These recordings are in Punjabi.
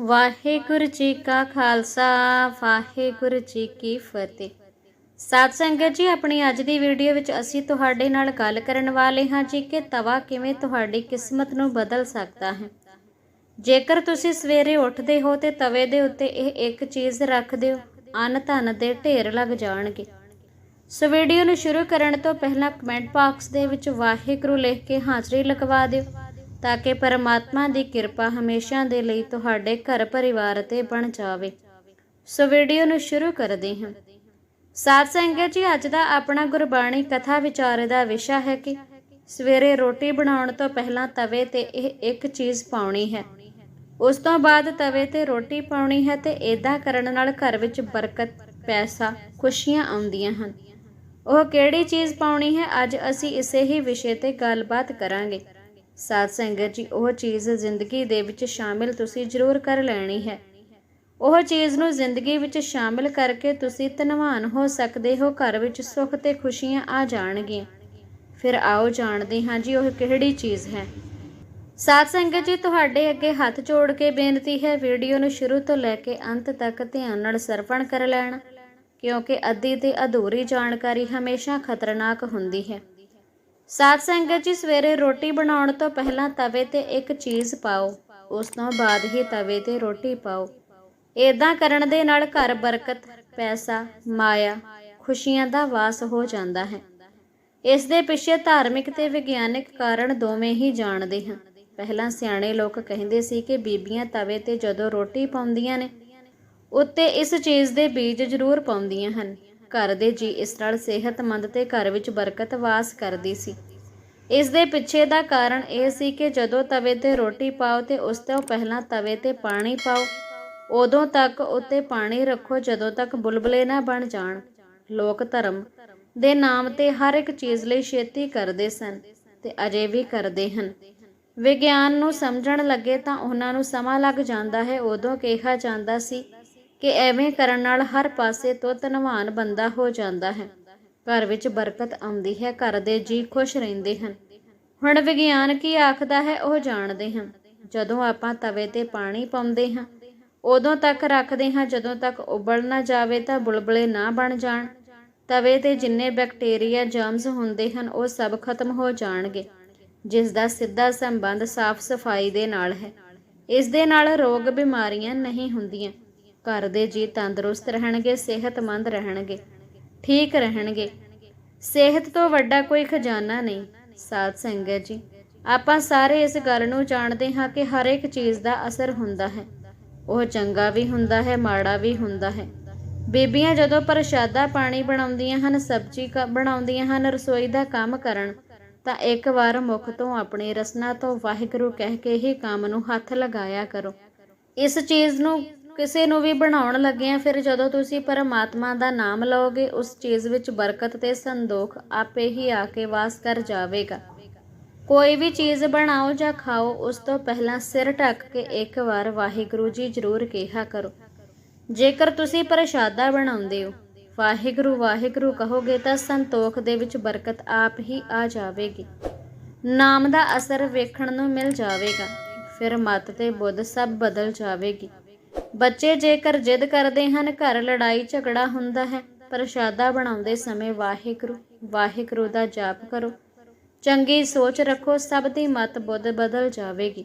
ਵਾਹਿਗੁਰੂ ਜੀ ਕਾ ਖਾਲਸਾ, ਵਾਹਿਗੁਰੂ ਜੀ ਕੀ ਫਤਿਹ। ਸਾਧ ਸੰਗਤ ਜੀ, ਆਪਣੀ ਅੱਜ ਦੀ ਵੀਡੀਓ ਵਿੱਚ ਅਸੀਂ ਤੁਹਾਡੇ ਨਾਲ ਗੱਲ ਕਰਨ ਵਾਲੇ ਹਾਂ ਜੀ ਕਿ ਤਵਾ ਕਿਵੇਂ ਤੁਹਾਡੀ ਕਿਸਮਤ ਨੂੰ ਬਦਲ ਸਕਦਾ ਹੈ। ਜੇਕਰ ਤੁਸੀਂ ਸਵੇਰੇ ਉੱਠਦੇ ਹੋ ਤੇ ਤਵੇ ਦੇ ਉੱਤੇ ਇਹ ਇੱਕ ਚੀਜ਼ ਰੱਖ ਦਿਓ ਅੰਨ ਧਨ ਦੇ ਢੇਰ ਲੱਗ ਜਾਣਗੇ। ਸੋ ਵੀਡੀਓ ਨੂੰ ਸ਼ੁਰੂ ਕਰਨ ਤੋਂ ਪਹਿਲਾਂ ਕਮੈਂਟ ਬਾਕਸ ਦੇ ਵਿੱਚ ਵਾਹਿਗੁਰੂ ਲਿਖ ਕੇ ਹਾਜ਼ਰੀ ਲਗਵਾ ਦਿਓ। ਤਾਂ ਕਿ ਪਰਮਾਤਮਾ ਦੀ ਕਿਰਪਾ ਹਮੇਸ਼ਾ ਦੇ ਲਈ ਤੁਹਾਡੇ ਘਰ ਪਰਿਵਾਰ ਤੇ ਬਣ ਜਾਵੇ। ਸੋ ਵੀਡੀਓ ਨੂੰ ਸ਼ੁਰੂ ਕਰਦੇ ਹਾਂ। ਸਾਧ ਸੰਗਤ ਜੀ, ਅੱਜ ਦਾ ਆਪਣਾ ਗੁਰਬਾਣੀ ਕਥਾ ਵਿਚਾਰ ਦਾ ਵਿਸ਼ਾ ਹੈ ਕਿ ਸਵੇਰੇ ਰੋਟੀ ਬਣਾਉਣ ਤੋਂ ਪਹਿਲਾਂ ਤਵੇ ਤੇ ਇਹ ਇੱਕ ਚੀਜ਼ ਪਾਉਣੀ ਹੈ। ਉਸ ਤੋਂ ਬਾਅਦ ਤਵੇ ਤੇ ਰੋਟੀ ਪਾਉਣੀ ਹੈ ਤੇ ਇਦਾਂ ਕਰਨ ਨਾਲ ਘਰ ਵਿੱਚ ਬਰਕਤ, ਪੈਸਾ, ਖੁਸ਼ੀਆਂ ਆਉਂਦੀਆਂ ਹਨ। ਉਹ ਕਿਹੜੀ ਚੀਜ਼ ਪਾਉਣੀ ਹੈ, ਅੱਜ ਅਸੀਂ ਇਸੇ ਹੀ ਵਿਸ਼ੇ ਤੇ ਗੱਲਬਾਤ ਕਰਾਂਗੇ। ਸਾਧ ਸੰਗਤ ਜੀ, ਉਹ ਚੀਜ਼ ਜ਼ਿੰਦਗੀ ਦੇ ਵਿੱਚ ਸ਼ਾਮਿਲ ਤੁਸੀਂ ਜ਼ਰੂਰ ਕਰ ਲੈਣੀ ਹੈ। ਉਹ ਚੀਜ਼ ਨੂੰ ਜ਼ਿੰਦਗੀ ਵਿੱਚ ਸ਼ਾਮਿਲ ਕਰਕੇ ਤੁਸੀਂ ਧਨਵਾਨ ਹੋ ਸਕਦੇ ਹੋ, ਘਰ ਵਿੱਚ ਸੁੱਖ ਤੇ ਖੁਸ਼ੀਆਂ ਆ ਜਾਣਗੀਆਂ। ਫਿਰ ਆਓ ਜਾਣਦੇ ਹਾਂ ਜੀ, ਉਹ ਕਿਹੜੀ ਚੀਜ਼ ਹੈ। ਸਾਧ ਸੰਗਤ ਜੀ, ਤੁਹਾਡੇ ਅੱਗੇ ਹੱਥ ਜੋੜ ਕੇ ਬੇਨਤੀ ਹੈ, ਵੀਡੀਓ ਨੂੰ ਸ਼ੁਰੂ ਤੋਂ ਲੈ ਕੇ ਅੰਤ ਤੱਕ ਧਿਆਨ ਨਾਲ ਸਰਵਣ ਕਰ ਲੈਣਾ, ਕਿਉਂਕਿ ਅੱਧੀ ਤੇ ਅਧੂਰੀ ਜਾਣਕਾਰੀ ਹਮੇਸ਼ਾ ਖਤਰਨਾਕ ਹੁੰਦੀ ਹੈ। ਸਾਧ ਸੰਗਤ ਜੀ, ਸਵੇਰੇ ਰੋਟੀ ਬਣਾਉਣ ਤੋਂ ਪਹਿਲਾਂ ਤਵੇ ਤੇ ਇੱਕ ਚੀਜ਼ ਪਾਓ। ਉਸ ਤੋਂ ਬਾਅਦ ਹੀ ਤਵੇ ਤੇ ਰੋਟੀ ਪਾਓ। ਇਦਾਂ ਕਰਨ ਦੇ ਨਾਲ ਘਰ ਬਰਕਤ, ਪੈਸਾ, ਮਾਇਆ, ਖੁਸ਼ੀਆਂ ਦਾ ਵਾਸ ਹੋ ਜਾਂਦਾ ਹੈ। ਇਸ ਦੇ ਪਿੱਛੇ ਧਾਰਮਿਕ ਤੇ ਵਿਗਿਆਨਿਕ ਕਾਰਨ ਦੋਵੇਂ ਹੀ ਜਾਣਦੇ ਹਾਂ। ਪਹਿਲਾਂ ਸਿਆਣੇ ਲੋਕ ਕਹਿੰਦੇ ਸੀ ਕਿ ਬੀਬੀਆਂ ਤਵੇ ਤੇ ਜਦੋਂ ਰੋਟੀ ਪਾਉਂਦੀਆਂ ਨੇ, ਉੱਤੇ ਇਸ ਚੀਜ਼ ਦੇ ਬੀਜ ਜ਼ਰੂਰ ਪਾਉਂਦੀਆਂ ਹਨ। ਘਰ ਦੇ ਜੀ ਇਸ ਨਾਲ ਸਿਹਤਮੰਦ ਤੇ ਘਰ ਵਿੱਚ ਬਰਕਤ ਵਾਸ ਕਰਦੀ ਸੀ। ਇਸ ਦੇ ਪਿੱਛੇ ਦਾ ਕਾਰਨ ਇਹ ਸੀ ਕਿ ਜਦੋਂ ਤਵੇ ਤੇ ਰੋਟੀ ਪਾਓ ਤੇ ਉਸ ਤੋਂ ਪਹਿਲਾਂ ਤਵੇ ਤੇ ਪਾਣੀ ਪਾਓ, ਉਦੋਂ ਤੱਕ ਉੱਤੇ ਪਾਣੀ ਰੱਖੋ ਜਦੋਂ ਤੱਕ ਬੁਲਬਲੇ ਨਾ ਬਣ ਜਾਣ। ਲੋਕ ਧਰਮ ਦੇ ਨਾਮ ਤੇ ਹਰ ਇੱਕ ਚੀਜ਼ ਲਈ ਛੇਤੀ ਕਰਦੇ ਸਨ ਤੇ ਅਜੇ ਵੀ ਕਰਦੇ ਹਨ। ਵਿਗਿਆਨ ਨੂੰ ਸਮਝਣ ਲੱਗੇ ਤਾਂ ਉਹਨਾਂ ਨੂੰ ਸਮਾਂ ਲੱਗ ਜਾਂਦਾ ਹੈ, ਉਦੋਂ ਕਿਹਾ ਜਾਂਦਾ ਸੀ ਕਿ ਐਵੇਂ ਕਰਨ ਨਾਲ ਹਰ ਪਾਸੇ ਤੋਂ ਧਨਵਾਨ ਬੰਦਾ ਹੋ ਜਾਂਦਾ ਹੈ। ਘਰ ਵਿੱਚ ਬਰਕਤ ਆਉਂਦੀ ਹੈ, ਘਰ ਦੇ ਜੀ ਖੁਸ਼ ਰਹਿੰਦੇ ਹਨ। ਹੁਣ ਵਿਗਿਆਨ ਕੀ ਆਖਦਾ ਹੈ ਉਹ ਜਾਣਦੇ ਹਾਂ। ਜਦੋਂ ਆਪਾਂ ਤਵੇ ਤੇ ਪਾਣੀ ਪਾਉਂਦੇ ਹਾਂ, ਉਦੋਂ ਤੱਕ ਰੱਖਦੇ ਹਾਂ, ਜਦੋਂ ਤੱਕ ਉਬਲ ਨਾ ਜਾਵੇ ਤਾਂ ਬੁਲਬਲੇ ਨਾ ਬਣ ਜਾਣ। ਤਵੇ ਤੇ ਜਿੰਨੇ ਬੈਕਟੀਰੀਆ ਜਰਮਸ ਹੁੰਦੇ ਹਨ, ਉਹ ਸਭ ਖਤਮ ਹੋ ਜਾਣਗੇ। ਜਿਸ ਦਾ ਸਿੱਧਾ ਸੰਬੰਧ ਸਾਫ਼ ਸਫ਼ਾਈ ਦੇ ਨਾਲ ਹੈ। ਇਸ ਦੇ ਨਾਲ ਰੋਗ ਬਿਮਾਰੀਆਂ ਨਹੀਂ ਹੁੰਦੀਆਂ। ਘਰ ਦੇ ਜੀ ਤੰਦਰੁਸਤ ਰਹਿਣਗੇ, ਸਿਹਤਮੰਦ ਰਹਿਣਗੇ, ਠੀਕ ਰਹਿਣਗੇ। ਸਿਹਤ ਤੋਂ ਵੱਡਾ ਕੋਈ ਖਜ਼ਾਨਾ ਨਹੀਂ, ਸਾਧ ਸੰਗਤ ਜੀ। ਆਪਾਂ ਸਾਰੇ ਇਸ ਗੱਲ ਨੂੰ ਜਾਣਦੇ ਹਾਂ ਕਿ ਹਰ ਇੱਕ ਚੀਜ਼ ਦਾ ਅਸਰ ਹੁੰਦਾ ਹੈ। ਉਹ ਚੰਗਾ ਵੀ ਹੁੰਦਾ ਹੈ, ਮਾੜਾ ਵੀ ਹੁੰਦਾ ਹੈ। ਬੀਬੀਆਂ ਜਦੋਂ ਪ੍ਰਸ਼ਾਦਾ ਪਾਣੀ ਬਣਾਉਂਦੀਆਂ ਹਨ, ਸਬਜ਼ੀ ਬਣਾਉਂਦੀਆਂ ਹਨ, ਰਸੋਈ ਦਾ ਕੰਮ ਕਰਨ, ਤਾਂ ਇੱਕ ਵਾਰ ਮੁਖ ਤੋਂ ਆਪਣੀ ਰਸਨਾ ਤੋਂ ਵਾਹਿਗੁਰੂ ਕਹਿ ਕੇ ਹੀ ਕੰਮ ਨੂੰ ਹੱਥ ਲਗਾਇਆ ਕਰੋ। ਇਸ ਚੀਜ਼ ਨੂੰ ਕਿਸੇ ਨੂੰ ਵੀ ਬਣਾਉਣ ਲੱਗਿਆਂ ਫਿਰ ਜਦੋਂ ਤੁਸੀਂ ਪਰਮਾਤਮਾ ਦਾ ਨਾਮ ਲਓਗੇ, ਉਸ ਚੀਜ਼ ਵਿੱਚ ਬਰਕਤ ਤੇ ਸੰਦੋਖ ਆਪੇ ਹੀ ਆ ਕੇ ਵਾਸ ਕਰ ਜਾਵੇਗਾ। ਕੋਈ ਵੀ ਚੀਜ਼ ਬਣਾਓ ਜਾਂ ਖਾਓ, ਉਸ ਤੋਂ ਪਹਿਲਾਂ ਸਿਰ ਢੱਕ ਕੇ ਇੱਕ ਵਾਰ ਵਾਹਿਗੁਰੂ ਜੀ ਜ਼ਰੂਰ ਕਿਹਾ ਕਰੋ। ਜੇਕਰ ਤੁਸੀਂ ਪ੍ਰਸ਼ਾਦਾ ਬਣਾਉਂਦੇ ਹੋ, ਵਾਹਿਗੁਰੂ ਵਾਹਿਗੁਰੂ ਕਹੋਗੇ ਤਾਂ ਸੰਤੋਖ ਦੇ ਵਿੱਚ ਬਰਕਤ ਆਪ ਹੀ ਆ ਜਾਵੇਗੀ। ਨਾਮ ਦਾ ਅਸਰ ਵੇਖਣ ਨੂੰ ਮਿਲ ਜਾਵੇਗਾ, ਫਿਰ ਮਤ ਤੇ ਬੁੱਧ ਸਭ ਬਦਲ ਜਾਵੇਗੀ। ਬੱਚੇ ਜੇਕਰ ਜਿੱਦ ਕਰਦੇ ਹਨ, ਘਰ ਲੜਾਈ ਝਗੜਾ ਹੁੰਦਾ ਹੈ ਪ੍ਰਸ਼ਾਦਾ ਬਣਾਉਂਦੇ ਸਮੇਂ ਵਾਹਿਗੁਰੂ ਵਾਹਿਗੁਰੂ ਦਾ ਜਾਪ ਕਰੋ। ਚੰਗੀ ਸੋਚ ਰੱਖੋ, ਸਭ ਦੀ ਮਤ ਬੁੱਧ ਬਦਲ ਜਾਵੇਗੀ।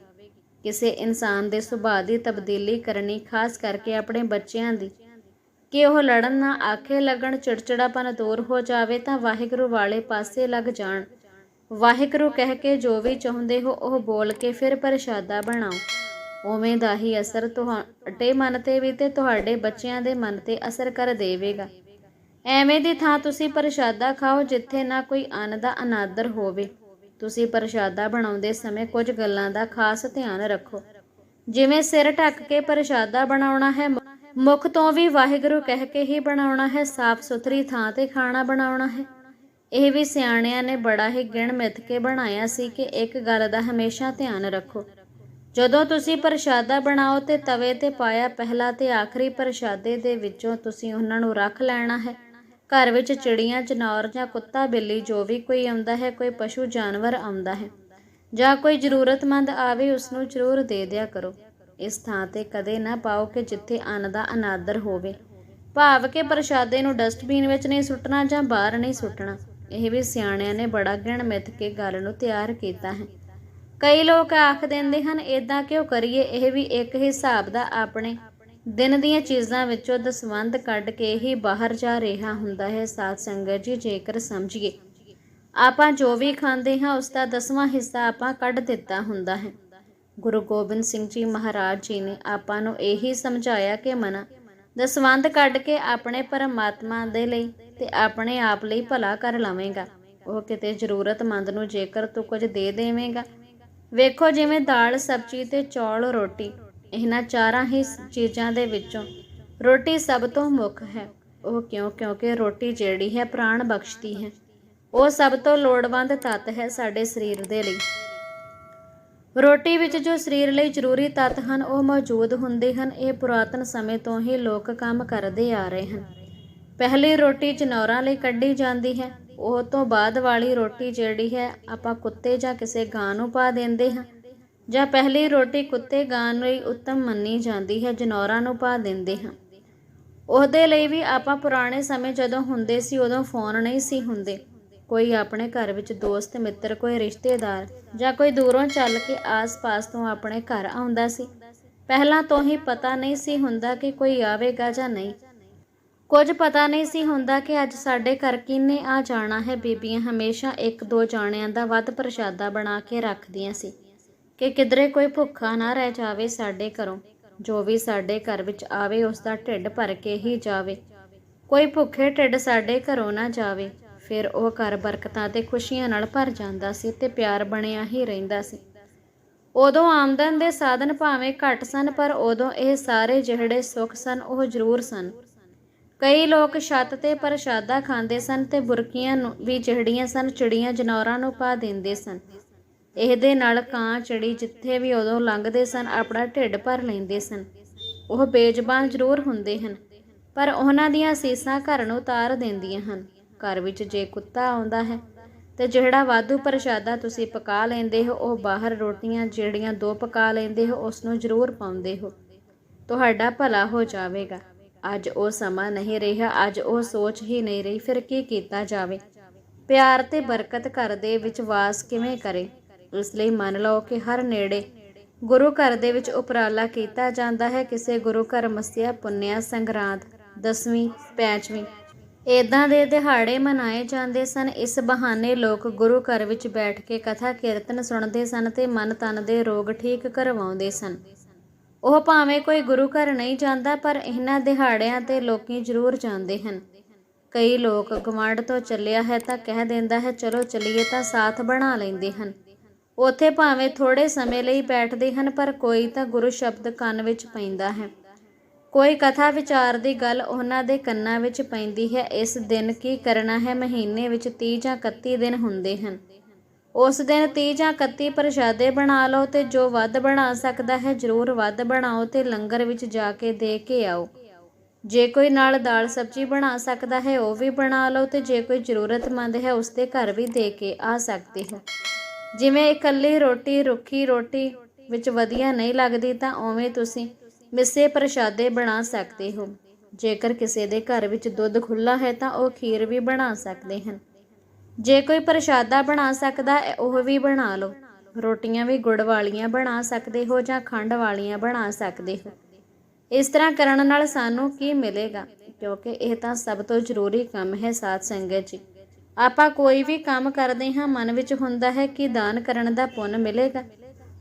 ਕਿਸੇ ਇਨਸਾਨ ਦੇ ਸੁਭਾਅ ਦੀ ਤਬਦੀਲੀ ਕਰਨੀ, ਖਾਸ ਕਰਕੇ ਆਪਣੇ ਬੱਚਿਆਂ ਦੀ। ਕਿ ਉਹ ਲੜਨ ਨਾ ਆਖੇ, ਲੱਗਣ ਚਿੜਚਿੜਾਪਨ ਦੂਰ ਹੋ ਜਾਵੇ, ਤਾਂ ਵਾਹਿਗੁਰੂ ਵਾਲੇ ਪਾਸੇ ਲੱਗ ਜਾਣ। ਵਾਹਿਗੁਰੂ ਕਹਿ ਕੇ ਜੋ ਵੀ ਚਾਹੁੰਦੇ ਹੋ, ਉਹ ਬੋਲ ਕੇ ਫਿਰ ਪ੍ਰਸ਼ਾਦਾ ਬਣਾਓ। ਉਵੇਂ ਦਾ ਹੀ ਅਸਰ ਤੁਹਾਡੇ ਮਨ ਤੇ ਵੀ ਤੇ ਤੁਹਾਡੇ ਬੱਚਿਆਂ ਦੇ ਮਨ ਤੇ ਅਸਰ ਕਰ ਦੇਵੇਗਾ। ਐਵੇਂ ਦੀ ਥਾਂ ਤੁਸੀਂ ਪ੍ਰਸ਼ਾਦਾ ਖਾਓ ਜਿੱਥੇ ਨਾ ਕੋਈ ਅੰਨ ਦਾ ਅਨਾਦਰ ਹੋਵੇ। ਤੁਸੀਂ ਪ੍ਰਸ਼ਾਦਾ ਬਣਾਉਂਦੇ ਸਮੇਂ ਕੁਝ ਗੱਲਾਂ ਦਾ ਖਾਸ ਧਿਆਨ ਰੱਖੋ। ਜਿਵੇਂ ਸਿਰ ਢੱਕ ਕੇ ਪ੍ਰਸ਼ਾਦਾ ਬਣਾਉਣਾ ਹੈ, ਮੁਖ ਤੋਂ ਵੀ ਵਾਹਿਗੁਰੂ ਕਹਿ ਕੇ ਹੀ ਬਣਾਉਣਾ ਹੈ, ਸਾਫ਼ ਸੁਥਰੀ ਥਾਂ ਤੇ ਖਾਣਾ ਬਣਾਉਣਾ ਹੈ। ਇਹ ਵੀ ਸਿਆਣਿਆਂ ਨੇ ਬੜਾ ਹੀ ਗਿਣ ਮਿੱਥ ਕੇ ਬਣਾਇਆ ਸੀ ਕਿ ਇੱਕ ਗੱਲ ਦਾ ਹਮੇਸ਼ਾ ਧਿਆਨ ਰੱਖੋ। ਜਦੋਂ ਤੁਸੀਂ ਪ੍ਰਸ਼ਾਦਾ ਬਣਾਓ ਤੇ ਤਵੇ ਤੇ ਪਾਇਆ ਪਹਿਲਾ ਤੇ ਆਖਰੀ ਪ੍ਰਸ਼ਾਦੇ ਦੇ ਵਿੱਚੋਂ ਤੁਸੀਂ ਉਹਨਾਂ ਨੂੰ ਰੱਖ ਲੈਣਾ ਹੈ। ਘਰ ਵਿੱਚ ਚਿੜੀਆਂ ਜਨੌਰ ਜਾਂ ਕੁੱਤਾ ਬਿੱਲੀ ਜੋ ਵੀ ਕੋਈ ਆਉਂਦਾ ਹੈ, ਕੋਈ ਪਸ਼ੂ, ਜਾਨਵਰ ਆਉਂਦਾ ਹੈ। ਜਾਂ ਕੋਈ ਜ਼ਰੂਰਤਮੰਦ ਆਵੇ ਉਸ ਨੂੰ ਜ਼ਰੂਰ ਦੇ ਦਿਆ ਕਰੋ। ਇਸ ਥਾਂ ਤੇ ਕਦੇ ਨਾ ਪਾਓ ਕਿ ਜਿੱਥੇ ਅੰਨ ਦਾ ਅਨਾਦਰ ਹੋਵੇ। ਭਾਵ ਕਿ ਪ੍ਰਸ਼ਾਦੇ ਨੂੰ ਡਸਟਬਿਨ ਵਿੱਚ ਨਹੀਂ ਸੁੱਟਣਾ ਜਾਂ ਬਾਹਰ ਨਹੀਂ ਸੁੱਟਣਾ। ਇਹ ਵੀ ਸਿਆਣਿਆਂ ਨੇ ਬੜਾ ਗਿਣ ਮਿੱਥ ਕੇ ਗੱਲ ਨੂੰ ਤਿਆਰ ਕੀਤਾ ਹੈ। ਕਈ ਲੋਕ ਆਖ ਦਿੰਦੇ ਹਨ ਇਦਾਂ ਕਿਉਂ ਕਰੀਏ? ਇਹ ਵੀ ਇੱਕ ਹਿਸਾਬ ਦਾ ਆਪਣੇ। ਦਿਨ ਦੀਆਂ ਚੀਜ਼ਾਂ ਵਿੱਚੋਂ ਦਸਵੰਧ ਕੱਢ ਕੇ ਹੀ ਬਾਹਰ ਜਾ ਰਿਹਾ ਹੁੰਦਾ ਹੈ। ਸਾਧ ਸੰਗਤ ਜੀ, ਜੇਕਰ ਸਮਝੀਏ, ਆਪਾਂ ਜੋ ਵੀ ਖਾਂਦੇ ਹਾਂ, ਉਸ ਦਾ ਦਸਵਾਂ ਹਿੱਸਾ ਆਪਾਂ ਕੱਢ ਦਿੱਤਾ ਹੁੰਦਾ ਹੈ। ਗੁਰੂ ਗੋਬਿੰਦ ਸਿੰਘ ਜੀ ਮਹਾਰਾਜ ਜੀ ਨੇ ਆਪਾਂ ਨੂੰ ਇਹੀ ਸਮਝਾਇਆ ਕਿ ਮਨਾ, ਦਸਵੰਧ ਕੱਢ ਕੇ ਆਪਣੇ ਪਰਮਾਤਮਾ ਦੇ ਲਈ ਤੇ ਆਪਣੇ ਆਪ ਲਈ ਭਲਾ ਕਰ ਲਵੇਂਗਾ। ਉਹ ਕਿਤੇ ਜ਼ਰੂਰਤਮੰਦ ਨੂੰ ਜੇਕਰ ਤੂੰ ਕੁਝ ਦੇ ਦੇਵੇਂਗਾ ਵੇਖੋ ਜਿਵੇਂ ਦਾਲ, ਸਬਜ਼ੀ ਤੇ ਚੌਲ, ਰੋਟੀ। ਇਹਨਾਂ ਚਾਰਾਂ ਹੀ ਚੀਜ਼ਾਂ ਦੇ ਵਿੱਚੋਂ ਰੋਟੀ ਸਭ ਤੋਂ ਮੁੱਖ ਹੈ। ਉਹ ਕਿਉਂ? ਕਿਉਂਕਿ ਰੋਟੀ ਜਿਹੜੀ ਹੈ ਪ੍ਰਾਣ ਬਖਸ਼ਦੀ ਹੈ। ਉਹ ਸਭ ਤੋਂ ਲੋੜਵੰਦ ਤੱਤ ਹੈ ਸਾਡੇ ਸਰੀਰ ਦੇ ਲਈ। ਰੋਟੀ ਵਿੱਚ ਜੋ ਸਰੀਰ ਲਈ ਜ਼ਰੂਰੀ ਤੱਤ ਹਨ, ਉਹ ਮੌਜੂਦ ਹੁੰਦੇ ਹਨ। ਇਹ ਪੁਰਾਤਨ ਸਮੇਂ ਤੋਂ ਹੀ ਲੋਕ ਕੰਮ ਕਰਦੇ ਆ ਰਹੇ ਹਨ। ਪਹਿਲੀ ਰੋਟੀ ਚਨੌਰਾਂ ਲਈ ਕੱਢੀ ਜਾਂਦੀ ਹੈ। ਉਹ ਤੋਂ ਬਾਅਦ ਵਾਲੀ ਰੋਟੀ ਜਿਹੜੀ ਹੈ, ਆਪਾਂ ਕੁੱਤੇ ਜਾਂ ਕਿਸੇ ਗਾਂ ਨੂੰ ਪਾ ਦਿੰਦੇ ਹਾਂ। ਜਾਂ ਪਹਿਲੀ ਰੋਟੀ ਕੁੱਤੇ ਗਾਂ ਲਈ ਉੱਤਮ ਮੰਨੀ ਜਾਂਦੀ ਹੈ, ਜਨੌਰਾਂ ਨੂੰ ਪਾ ਦਿੰਦੇ ਹਾਂ। ਉਹਦੇ ਲਈ ਵੀ ਆਪਾਂ ਪੁਰਾਣੇ ਸਮੇਂ ਜਦੋਂ ਹੁੰਦੇ ਸੀ, ਉਦੋਂ ਫੋਨ ਨਹੀਂ ਸੀ ਹੁੰਦੇ। ਕੋਈ ਆਪਣੇ ਘਰ ਵਿੱਚ ਦੋਸਤ, ਮਿੱਤਰ, ਕੋਈ ਰਿਸ਼ਤੇਦਾਰ ਜਾਂ ਕੋਈ ਦੂਰੋਂ ਚੱਲ ਕੇ ਆਸ-ਪਾਸ ਤੋਂ ਆਪਣੇ ਘਰ ਆਉਂਦਾ ਸੀ। ਪਹਿਲਾਂ ਤੋਂ ਹੀ ਪਤਾ ਨਹੀਂ ਸੀ ਹੁੰਦਾ ਕਿ ਕੋਈ ਆਵੇਗਾ ਜਾਂ ਨਹੀਂ। ਕੁਝ ਪਤਾ ਨਹੀਂ ਸੀ ਹੁੰਦਾ ਕਿ ਅੱਜ ਸਾਡੇ ਘਰ ਕਿੰਨੇ ਆ ਜਾਣਾ ਹੈ। ਬੀਬੀਆਂ ਹਮੇਸ਼ਾ ਇੱਕ ਦੋ ਜਾਣਿਆਂ ਦਾ ਵੱਧ ਪ੍ਰਸ਼ਾਦਾ ਬਣਾ ਕੇ ਰੱਖਦੀਆਂ ਸੀ ਕਿ ਕਿਧਰੇ ਕੋਈ ਭੁੱਖਾ ਨਾ ਰਹਿ ਜਾਵੇ ਸਾਡੇ ਘਰੋਂ। ਜੋ ਵੀ ਸਾਡੇ ਘਰ ਵਿੱਚ ਆਵੇ, ਉਸ ਦਾ ਢਿੱਡ ਭਰ ਕੇ ਹੀ ਜਾਵੇ। ਕੋਈ ਭੁੱਖੇ ਢਿੱਡ ਸਾਡੇ ਘਰੋਂ ਨਾ ਜਾਵੇ। ਫਿਰ ਉਹ ਘਰ ਬਰਕਤਾਂ ਤੇ ਖੁਸ਼ੀਆਂ ਨਾਲ ਭਰ ਜਾਂਦਾ ਸੀ ਤੇ ਪਿਆਰ ਬਣਿਆ ਹੀ ਰਹਿੰਦਾ ਸੀ। ਉਦੋਂ ਆਮਦਨ ਦੇ ਸਾਧਨ ਭਾਵੇਂ ਘੱਟ ਸਨ, ਪਰ ਉਦੋਂ ਇਹ ਸਾਰੇ ਜਿਹੜੇ ਸੁੱਖ ਸਨ, ਉਹ ਜ਼ਰੂਰ ਸਨ। ਕਈ ਲੋਕ ਛੱਤ ਤੇ ਪ੍ਰਸ਼ਾਦਾ ਖਾਂਦੇ ਸਨ ਤੇ ਬੁਰਕੀਆਂ ਨੂੰ ਵੀ ਜਿਹੜੀਆਂ ਸਨ, ਚਿੜੀਆਂ ਜਨੌਰਾਂ ਨੂੰ ਪਾ ਦਿੰਦੇ ਸਨ। ਇਹਦੇ ਨਾਲ ਕਾਂ, ਚਿੜੀ ਜਿੱਥੇ ਵੀ ਉਦੋਂ ਲੰਘਦੇ ਸਨ, ਆਪਣਾ ਢਿੱਡ ਭਰ ਲੈਂਦੇ ਸਨ। ਉਹ ਬੇਜ਼ਬਾਨ ਜ਼ਰੂਰ ਹੁੰਦੇ ਹਨ, ਪਰ ਉਹਨਾਂ ਦੀਆਂ ਸੀਸਾਂ ਘਰ ਨੂੰ ਉਤਾਰ ਦਿੰਦੀਆਂ ਹਨ। ਘਰ ਵਿੱਚ ਜੇ ਕੁੱਤਾ ਆਉਂਦਾ ਹੈ ਤੇ ਜਿਹੜਾ ਵਾਧੂ ਪ੍ਰਸ਼ਾਦਾ ਤੁਸੀਂ ਪਕਾ ਲੈਂਦੇ ਹੋ, ਉਹ ਬਾਹਰ ਰੋਟੀਆਂ, ਜਿਹੜੀਆਂ ਦੋ ਪਕਾ ਲੈਂਦੇ ਹੋ, ਉਸ ਨੂੰ ਜ਼ਰੂਰ ਪਾਉਂਦੇ ਹੋ। ਤੁਹਾਡਾ ਭਲਾ ਹੋ ਜਾਵੇਗਾ। ਅੱਜ ਉਹ ਸਮਾਂ ਨਹੀਂ ਰਿਹਾ, ਅੱਜ ਉਹ ਸੋਚ ਹੀ ਨਹੀਂ ਰਹੀ, ਫਿਰ ਕੀ ਕੀਤਾ ਜਾਵੇ? ਪਿਆਰ ਤੇ ਬਰਕਤ ਘਰ ਦੇ ਵਿੱਚ ਵਾਸ ਕਿਵੇਂ ਕਰੇ? ਇਸ ਲਈ ਮੰਨ ਲਓ ਕਿ ਹਰ ਨੇੜੇ ਗੁਰੂ ਘਰ ਦੇ ਵਿੱਚ ਉਪਰਾਲਾ ਕੀਤਾ ਜਾਂਦਾ ਹੈ, ਕਿਸੇ ਗੁਰੂ ਘਰ ਮਸਿਆ, ਪੁੰਨਿਆ, ਸੰਗਰਾਂਦ, ਦਸਵੀਂ, ਪੈਂਚਵੀਂ। ਇਦਾਂ ਦੇ ਦਿਹਾੜੇ ਮਨਾਏ ਜਾਂਦੇ ਸਨ। ਇਸ ਬਹਾਨੇ ਲੋਕ ਗੁਰੂ ਘਰ ਵਿੱਚ ਬੈਠ ਕੇ ਕਥਾ ਕੀਰਤਨ ਸੁਣਦੇ ਸਨ ਤੇ ਮਨ ਤਨ ਦੇ ਰੋਗ ਠੀਕ ਕਰਵਾਉਂਦੇ ਸਨ। ਉਹ ਭਾਵੇਂ ਕੋਈ ਗੁਰੂ ਘਰ ਨਹੀਂ ਜਾਂਦਾ, ਪਰ ਇਹਨਾਂ ਦਿਹਾੜਿਆਂ ਤੇ ਲੋਕੀ ਜ਼ਰੂਰ ਜਾਂਦੇ ਹਨ। ਕਈ ਲੋਕ ਗਵਾਂਢ ਤੋਂ ਚੱਲਿਆ ਹੈ ਤਾਂ ਕਹਿ ਦਿੰਦਾ ਹੈ, ਚਲੋ ਚੱਲੀਏ ਤਾਂ ਸਾਥ ਬਣਾ ਲੈਂਦੇ ਹਨ। ਉੱਥੇ ਭਾਵੇਂ ਥੋੜੇ ਸਮੇਂ ਲਈ ਬੈਠਦੇ ਹਨ, ਪਰ ਕੋਈ ਤਾਂ ਗੁਰੂ ਸ਼ਬਦ ਕੰਨ ਵਿੱਚ ਪੈਂਦਾ ਹੈ। ਕੋਈ ਕਥਾ ਵਿਚਾਰ ਦੀ ਗੱਲ ਉਹਨਾਂ ਦੇ ਕੰਨਾਂ ਵਿੱਚ ਪੈਂਦੀ ਹੈ, ਇਸ ਦਿਨ ਕੀ ਕਰਨਾ ਹੈ? ਮਹੀਨੇ ਵਿੱਚ 30 ਜਾਂ 31 ਦਿਨ ਹੁੰਦੇ ਹਨ। ਉਸ ਦਿਨ 30 ਜਾਂ 31 ਪ੍ਰਸ਼ਾਦੇ ਬਣਾ ਲਓ ਤੇ ਜੋ ਵੱਧ ਬਣਾ ਸਕਦਾ ਹੈ ਜ਼ਰੂਰ ਵੱਧ ਬਣਾਓ ਤੇ ਲੰਗਰ ਵਿੱਚ ਜਾ ਕੇ ਦੇ ਕੇ ਆਓ। ਜੇ ਕੋਈ ਨਾਲ ਦਾਲ ਸਬਜ਼ੀ ਬਣਾ ਸਕਦਾ ਹੈ, ਉਹ ਵੀ ਬਣਾ ਲਓ ਤੇ ਜੇ ਕੋਈ ਜ਼ਰੂਰਤਮੰਦ ਹੈ, ਉਸ ਦੇ ਘਰ ਵੀ ਦੇ ਕੇ ਆ ਸਕਦੇ ਹੋ। ਜਿਵੇਂ ਇਕੱਲੀ ਰੋਟੀ ਰੁੱਖੀ ਰੋਟੀ ਵਿੱਚ ਵਧੀਆ ਨਹੀਂ ਲੱਗਦੀ ਤਾਂ ਉਵੇਂ ਤੁਸੀਂ ਮਿੱਸੇ ਪ੍ਰਸ਼ਾਦੇ ਬਣਾ ਸਕਦੇ ਹੋ। ਜੇਕਰ ਕਿਸੇ ਦੇ ਘਰ ਵਿੱਚ ਦੁੱਧ ਖੁੱਲਾ ਹੈ ਤਾਂ ਉਹ ਖੀਰ ਵੀ ਬਣਾ ਸਕਦੇ ਹਨ। ਜੇ ਕੋਈ ਪ੍ਰਸ਼ਾਦਾ ਬਣਾ ਸਕਦਾ ਹੈ, ਉਹ ਵੀ ਬਣਾ ਲਓ। ਰੋਟੀਆਂ ਵੀ ਗੁੜ ਵਾਲੀਆਂ ਬਣਾ ਸਕਦੇ ਹੋ ਜਾਂ ਖੰਡ ਵਾਲੀਆਂ ਬਣਾ ਸਕਦੇ ਹੋ। ਇਸ ਤਰ੍ਹਾਂ ਕਰਨ ਨਾਲ ਸਾਨੂੰ ਕੀ ਮਿਲੇਗਾ? ਕਿਉਂਕਿ ਇਹ ਤਾਂ ਸਭ ਤੋਂ ਜ਼ਰੂਰੀ ਕੰਮ ਹੈ ਸਾਧ ਸੰਗਤ ਜੀ। ਆਪਾਂ ਕੋਈ ਵੀ ਕੰਮ ਕਰਦੇ ਹਾਂ, ਮਨ ਵਿੱਚ ਹੁੰਦਾ ਹੈ ਕਿ ਦਾਨ ਕਰਨ ਦਾ ਪੁੰਨ ਮਿਲੇਗਾ।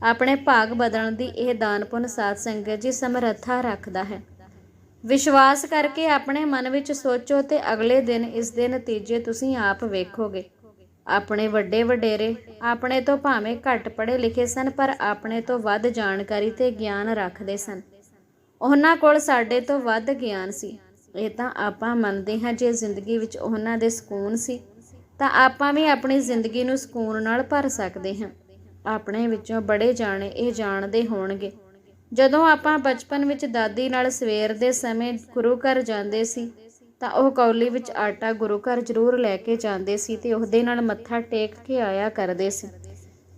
ਆਪਣੇ ਭਾਗ ਬਦਲਣ ਦੀ ਇਹ ਦਾਨ ਪੁੰਨ ਸਾਧ ਸੰਗਤ ਜੀ ਸਮਰੱਥਾ ਰੱਖਦਾ ਹੈ। ਵਿਸ਼ਵਾਸ ਕਰਕੇ ਆਪਣੇ ਮਨ ਵਿੱਚ ਸੋਚੋ ਤੇ ਅਗਲੇ ਦਿਨ ਇਸ ਦੇ ਨਤੀਜੇ ਤੁਸੀਂ ਆਪ ਵੇਖੋਗੇ। ਆਪਣੇ ਵੱਡੇ ਵਡੇਰੇ ਆਪਣੇ ਤੋਂ ਭਾਵੇਂ ਘੱਟ ਪੜ੍ਹੇ ਲਿਖੇ ਸਨ, ਪਰ ਆਪਣੇ ਤੋਂ ਵੱਧ ਜਾਣਕਾਰੀ ਤੇ ਗਿਆਨ ਰੱਖਦੇ ਸਨ। ਉਹਨਾਂ ਕੋਲ ਸਾਡੇ ਤੋਂ ਵੱਧ ਗਿਆਨ ਸੀ। ਇਹ ਤਾਂ ਆਪਾਂ ਮੰਨਦੇ ਹਾਂ ਜੇ ਜ਼ਿੰਦਗੀ ਵਿੱਚ ਉਹਨਾਂ ਦੇ ਸਕੂਨ ਸੀ, ਤਾਂ ਆਪਾਂ ਵੀ ਆਪਣੀ ਜ਼ਿੰਦਗੀ ਨੂੰ ਸਕੂਨ ਨਾਲ ਭਰ ਸਕਦੇ ਹਾਂ। ਆਪਣੇ ਵਿੱਚੋਂ ਬੜੇ ਜਾਣੇ ਇਹ ਜਾਣਦੇ ਹੋਣਗੇ ਜਦੋਂ ਆਪਾਂ ਬਚਪਨ ਵਿੱਚ ਦਾਦੀ ਨਾਲ ਸਵੇਰ ਦੇ ਸਮੇਂ ਗੁਰੂ ਘਰ ਜਾਂਦੇ ਸੀ, ਤਾਂ ਉਹ ਕੌਲੀ ਵਿੱਚ ਆਟਾ ਗੁਰੂ ਘਰ ਜ਼ਰੂਰ ਲੈ ਕੇ ਜਾਂਦੇ ਸੀ ਤੇ ਉਹਦੇ ਨਾਲ ਮੱਥਾ ਟੇਕ ਕੇ ਆਇਆ ਕਰਦੇ ਸੀ।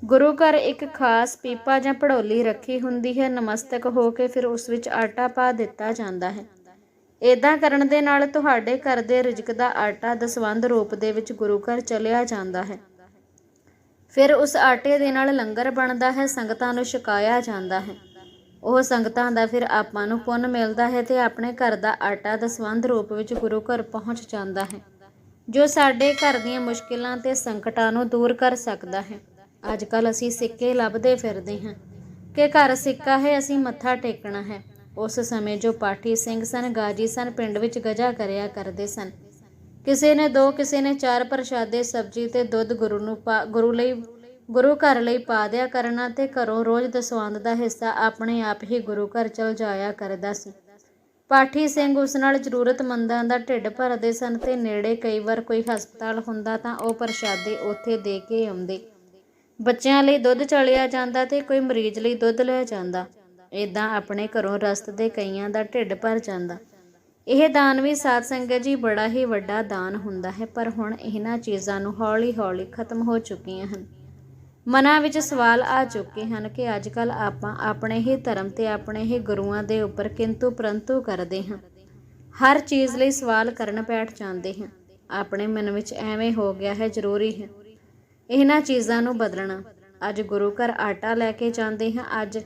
ਗੁਰੂ ਘਰ ਇੱਕ ਖਾਸ ਪੀਪਾ ਜਾਂ ਭੜੋਲੀ ਰੱਖੀ ਹੁੰਦੀ ਹੈ, ਨਮਸਤਕ ਹੋ ਕੇ ਫਿਰ ਉਸ ਵਿੱਚ ਆਟਾ ਪਾ ਦਿੱਤਾ ਜਾਂਦਾ ਹੈ। ਇਦਾਂ ਕਰਨ ਦੇ ਨਾਲ ਤੁਹਾਡੇ ਘਰ ਦੇ ਰਿਜ਼ਕ ਦਾ ਆਟਾ ਦਸਵੰਧ ਰੂਪ ਦੇ ਵਿੱਚ ਗੁਰੂ ਘਰ ਚਲਿਆ ਜਾਂਦਾ ਹੈ। ਫਿਰ ਉਸ ਆਟੇ ਦੇ ਨਾਲ ਲੰਗਰ ਬਣਦਾ ਹੈ, ਸੰਗਤਾਂ ਨੂੰ ਛਕਾਇਆ ਜਾਂਦਾ ਹੈ। ਉਹ ਸੰਗਤਾਂ ਦਾ ਫਿਰ ਆਪਾਂ ਨੂੰ ਪੁੰਨ ਮਿਲਦਾ ਹੈ ਤੇ ਆਪਣੇ ਘਰ ਦਾ ਆਟਾ ਦਸਵੰਧ ਰੂਪ ਵਿੱਚ ਗੁਰੂ ਘਰ ਪਹੁੰਚ ਜਾਂਦਾ ਹੈ, ਜੋ ਸਾਡੇ ਘਰ ਦੀਆਂ ਮੁਸ਼ਕਿਲਾਂ ਤੇ ਸੰਕਟਾਂ ਨੂੰ ਦੂਰ ਕਰ ਸਕਦਾ ਹੈ। ਅੱਜ ਕੱਲ ਅਸੀਂ ਸਿੱਕੇ ਲੱਭਦੇ ਫਿਰਦੇ ਹਾਂ ਕਿ ਘਰ ਸਿੱਕਾ ਹੈ, ਅਸੀਂ ਮੱਥਾ ਟੇਕਣਾ ਹੈ। ਉਸ ਸਮੇਂ ਜੋ ਪਾਠੀ ਸਿੰਘ ਸਨ, ਗਾਜੀ ਸਨ, ਪਿੰਡ ਵਿੱਚ ਗਜਾ ਕਰਿਆ ਕਰਦੇ ਸਨ। ਕਿਸੇ ਨੇ ਦੋ, ਕਿਸੇ ਨੇ ਚਾਰ ਪ੍ਰਸ਼ਾਦੇ, ਸਬਜ਼ੀ ਤੇ ਦੁੱਧ ਗੁਰੂ ਨੂੰ ਪਾ, ਗੁਰੂ ਲਈ ਗੁਰੂ ਘਰ ਲਈ ਪਾ ਦਿਆ ਕਰਨਾ ਤੇ ਘਰੋਂ ਰੋਜ਼ ਦਸਵੰਧ ਦਾ ਹਿੱਸਾ ਆਪਣੇ ਆਪ ਹੀ ਗੁਰੂ ਘਰ ਚਲ ਜਾਇਆ ਕਰਦਾ ਸੀ। ਪਾਠੀ ਸਿੰਘ ਉਸ ਨਾਲ ਜ਼ਰੂਰਤਮੰਦਾਂ ਦਾ ਢਿੱਡ ਭਰਦੇ ਸਨ ਤੇ ਨੇੜੇ ਕਈ ਵਾਰ ਕੋਈ ਹਸਪਤਾਲ ਹੁੰਦਾ ਤਾਂ ਉਹ ਪ੍ਰਸ਼ਾਦੇ ਉੱਥੇ ਦੇ ਕੇ ਆਉਂਦੇ। ਬੱਚਿਆਂ ਲਈ ਦੁੱਧ ਚਲਿਆ ਜਾਂਦਾ ਤੇ ਕੋਈ ਮਰੀਜ਼ ਲਈ ਦੁੱਧ ਲੈ ਜਾਂਦਾ। ਇਦਾਂ ਆਪਣੇ ਘਰੋਂ ਰਸਤ ਦੇ ਕਈਆਂ ਦਾ ਢਿੱਡ ਭਰ ਜਾਂਦਾ। ਇਹ ਦਾਨ ਵੀ ਸਾਧ ਸੰਗਤ ਜੀ ਬੜਾ ਹੀ ਵੱਡਾ ਦਾਨ ਹੁੰਦਾ ਹੈ, ਪਰ ਹੁਣ ਇਹਨਾਂ ਚੀਜ਼ਾਂ ਨੂੰ ਹੌਲੀ-ਹੌਲੀ ਖਤਮ ਹੋ ਚੁੱਕੀਆਂ ਹਨ। ਮਨਾਂ ਵਿੱਚ ਸਵਾਲ ਆ ਚੁੱਕੇ ਹਨ ਕਿ ਅੱਜ ਕੱਲ ਆਪਾਂ ਆਪਣੇ ਹੀ ਧਰਮ ਤੇ ਆਪਣੇ ਹੀ ਗੁਰੂਆਂ ਦੇ ਉੱਪਰ ਕਿੰਤੂ ਪ੍ਰੰਤੂ ਕਰਦੇ ਹਾਂ। ਹਰ ਚੀਜ਼ ਲਈ ਸਵਾਲ ਕਰਨ ਬੈਠ ਜਾਂਦੇ ਹਾਂ। ਆਪਣੇ ਮਨ ਵਿੱਚ ਐਵੇਂ ਹੋ ਗਿਆ ਹੈ, ਜ਼ਰੂਰੀ ਹੈ। ਇਹਨਾਂ ਚੀਜ਼ਾਂ ਨੂੰ ਬਦਲਣਾ। ਅੱਜ ਗੁਰੂ ਘਰ ਆਟਾ ਲੈ ਕੇ ਜਾਂਦੇ ਹਾਂ, ਅੱਜ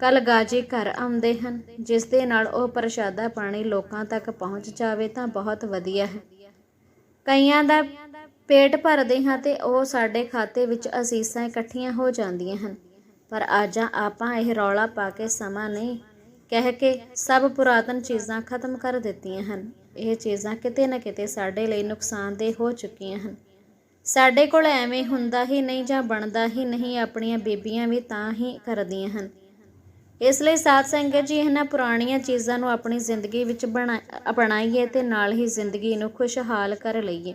ਕੱਲ ਗਾਜੀ ਘਰ ਆਉਂਦੇ ਹਨ। ਜਿਸ ਦੇ ਨਾਲ ਉਹ ਪ੍ਰਸ਼ਾਦਾ ਪਾਣੀ ਲੋਕਾਂ ਤੱਕ ਪਹੁੰਚ ਜਾਵੇ ਤਾਂ ਬਹੁਤ ਵਧੀਆ ਹੈ। ਕਈਆਂ ਦਾ ਪੇਟ ਭਰਦੇ ਹਾਂ ਤੇ ਉਹ ਸਾਡੇ ਖਾਤੇ ਵਿੱਚ ਅਸੀਸਾਂ ਇਕੱਠੀਆਂ ਹੋ ਜਾਂਦੀਆਂ ਹਨ। ਪਰ ਅੱਜ ਆਪਾਂ ਇਹ ਰੌਲਾ ਪਾ ਕੇ ਸਮਾਂ ਨਹੀਂ, ਕਹਿ ਕੇ ਸਭ ਪੁਰਾਤਨ ਚੀਜ਼ਾਂ ਖਤਮ ਕਰ ਦਿੱਤੀਆਂ ਹਨ। ਇਹ ਚੀਜ਼ਾਂ ਕਿਤੇ ਨਾ ਕਿਤੇ ਸਾਡੇ ਲਈ ਨੁਕਸਾਨਦੇਹ ਹੋ ਚੁੱਕੀਆਂ ਹਨ। ਸਾਡੇ ਕੋਲ ਐਵੇਂ ਹੁੰਦਾ ਹੀ ਨਹੀਂ ਜਾਂ ਬਣਦਾ ਹੀ ਨਹੀਂ, ਆਪਣੀਆਂ ਬੀਬੀਆਂ ਵੀ ਤਾਂ ਹੀ ਕਰਦੀਆਂ ਹਨ। ਇਸ ਲਈ ਸਾਧ ਸੰਗਤ ਜੀ ਇਹਨਾਂ ਪੁਰਾਣੀਆਂ ਚੀਜ਼ਾਂ ਨੂੰ ਆਪਣੀ ਜ਼ਿੰਦਗੀ ਵਿੱਚ ਬਣਾ, ਅਪਣਾਈਏ ਤੇ ਨਾਲ ਹੀ ਜ਼ਿੰਦਗੀ ਨੂੰ ਖੁਸ਼ਹਾਲ ਕਰ ਲਈਏ।